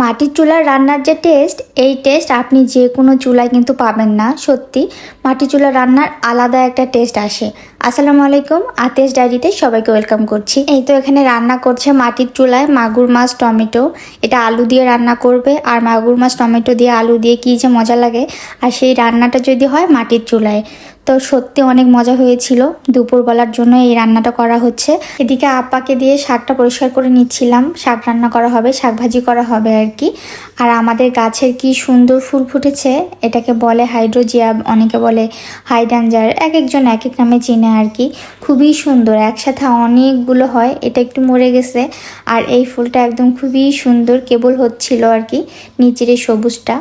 মাটির চুলার রান্নার যে টেস্ট এই টেস্ট আপনি যে কোনো চুলায় কিন্তু পাবেন না, সত্যি। মাটির চুলার রান্নার আলাদা একটা টেস্ট আসে। আসসালামু আলাইকুম, আতেশ ডায়েরিতে সবাইকে ওয়েলকাম করছি। এই তো এখানে রান্না করছে মাটির চুলায় মাগুর মাছ, টমেটো। এটা আলু দিয়ে রান্না করবে, আর মাগুর মাছ, টমেটো দিয়ে আলু দিয়ে কী যে মজা লাগে। আর সেই রান্নাটা যদি হয় মাটির চুলায়। তো সত্যি অনেক মজা হয়েছিল। দুপুরবেলার জন্য এই রান্নাটা করা হচ্ছে। এদিকে আপাকে দিয়ে শাকটা পরিষ্কার করে নিচ্ছিলাম। শাক রান্না করা হবে, শাক ভাজি করা হবে আর কি। আর আমাদের গাছের কি সুন্দর ফুল ফুটেছে, এটাকে বলে হাইড্রোজিয়া, অনেকে বলে হাইডাঞ্জার এক একজন এক এক নামে চিনে আর কি। খুবই সুন্দর, একসাথে অনেকগুলো হয়, এটা একটু মরে গেছে। আর এই ফুলটা একদম খুবই সুন্দর, কেবল হচ্ছিল আর কি, নিচের এই সবুজটা।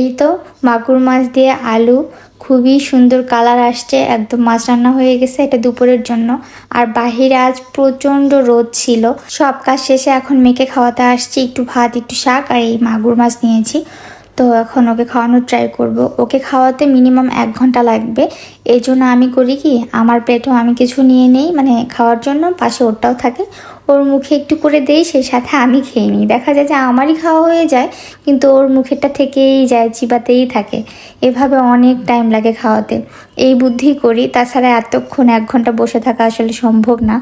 এই তো মাগুর মাছ দিয়ে আলু খুবই সুন্দর কালার আসছে, একদম মাছ রান্না হয়ে গেছে এটা দুপুরের জন্য। আর বাহিরে আজ প্রচণ্ড রোদ ছিল। সব কাজ শেষে এখন মেয়েকে খাওয়াতে আসছি, একটু ভাত, একটু শাক আর এই মাগুর মাছ নিয়েছি। তো এখন ওকে খাওয়ানোর ট্রাই করব। ওকে খাওয়াতে মিনিমাম এক ঘণ্টা লাগবে। এই জন্য আমি করি কি, আমার প্লেটেও আমি কিছু নিয়ে নেই মানে খাওয়ার জন্য, পাশে ওরটাও থাকে। ওর মুখে একটু করে দেই, সেই সাথে আমি খেয়ে নিই। দেখা যায় যে আমারই খাওয়া হয়ে যায়, কিন্তু ওর মুখেরটা থেকেই যায়, চিবাতেই থাকে। এভাবে অনেক টাইম লাগে খাওয়াতে। এই বুদ্ধি করি। তাছাড়া এতক্ষণ এক ঘণ্টা বসে থাকা আসলে সম্ভব না।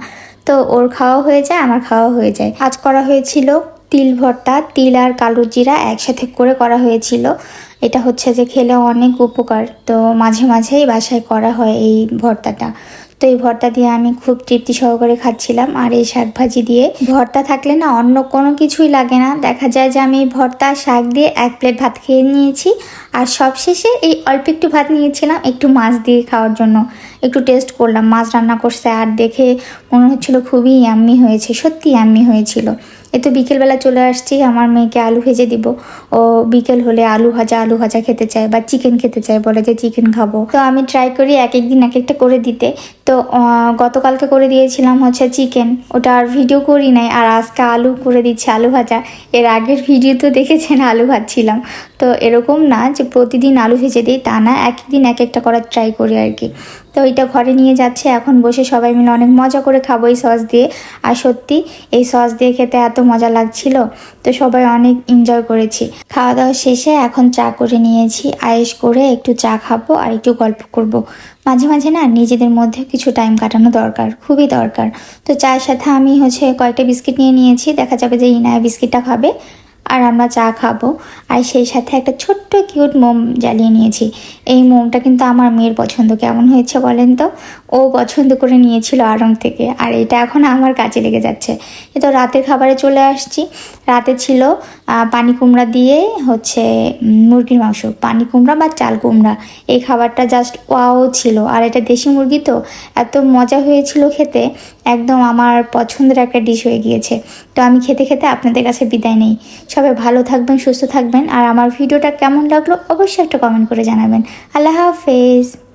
তো ওর খাওয়া হয়ে যায়, আমার খাওয়া হয়ে যায়। আজ করা হয়েছিল। তিল ভর্তা, তিল আর কালো জিরা একসাথে করে করা হয়েছিল। এটা হচ্ছে যে খেলে অনেক উপকার। তো মাঝে মাঝেই বাসায় করা হয় এই ভর্তাটা। তো এই ভর্তা দিয়ে আমি খুব তৃপ্তি সহকারে খাচ্ছিলাম। আর এই শাক ভাজি দিয়ে ভর্তা থাকলে না অন্য কোনো কিছুই লাগে না। দেখা যায় যে আমি ভর্তা, শাক দিয়ে এক প্লেট ভাত খেয়ে নিয়েছি। আর সবশেষে এই অল্প একটু ভাত নিয়েছিলাম, একটু মাছ দিয়ে খাওয়ার জন্য। একটু টেস্ট করলাম। মাছ রান্না করছে আর দেখে মনে হচ্ছিল খুবই ইয়াম্মি হয়েছে, সত্যি ইয়াম্মি হয়েছিল। এ তো বিকেলবেলা চলে আসছি, আমার মেয়েকে আলু ভেজে দিব। ও বিকেল হলে আলু ভাজা আলু ভাজা খেতে চায় বা চিকেন খেতে চায়, বলে যে চিকেন খাব। তো আমি ট্রাই করি এক একদিন এক একটা করে দিতে। তো গতকালকে করে দিয়েছিলাম হচ্ছে চিকেন ওটা আর ভিডিও করি নাই, আর আজকে আলু করে দিচ্ছে আলু ভাজা। এর আগের ভিডিও তো দেখেছেন, আলু ভাজছিলাম। তো এরকম না যে প্রতিদিন আলু ভেজে দিই তা না, একদিন এক একটা করার ট্রাই করি আর কি। তো এটা ঘরে নিয়ে যাচ্ছে, এখন বসে সবাই মিলে অনেক মজা করে খাব এই সস দিয়ে। আর সত্যি, এই সস দিয়ে খেতে এত মজা লাগছিল, তো সবাই অনেক এনজয় করেছি। খাওয়া দাওয়া শেষে এখন চা করে নিয়েছি আয়েস করে একটু চা খাব আর একটু গল্প করব। মাঝে মাঝে না নিজেদের মধ্যে কিছু টাইম কাটানো দরকার, খুবই দরকার। তো চায়ের সাথে আমি হচ্ছে কয়েকটা বিস্কিট নিয়ে নিয়েছি, দেখা যাবে যে ইনায়া বিস্কিটটা খাবে। আর আমরা চা খাব। আর সেই সাথে একটা ছোট্ট কিউট মোম জ্বালিয়ে নিয়েছি। এই মোমটা কিন্তু আমার মেয়ের পছন্দ। কেমন হয়েছে বলেন তো? ও পছন্দ করে নিয়েছিল আড়ং থেকে। আর এটা এখন আমার কাজে লেগে যাচ্ছে। এ তো রাতের খাবারে চলে আসছি। রাতে ছিল পানি কুমড়া দিয়ে হচ্ছে মুরগির মাংস। পানি কুমড়া বা চাল কুমড়া। এই খাবারটা জাস্ট ওয়াও ছিল। আর এটা দেশি মুরগি তো? এত মজা হয়েছিল খেতে। একদম আমার পছন্দের একটা ডিশ হয়ে গিয়েছে। তো আমি খেতে খেতে আপনাদের কাছে বিদায় নেই। সবাই ভালো থাকবেন, সুস্থ থাকবেন, আর আমার ভিডিওটা কেমন লাগল অবশ্যই একটা কমেন্ট করে জানাবেন। আল্লাহ হাফেজ।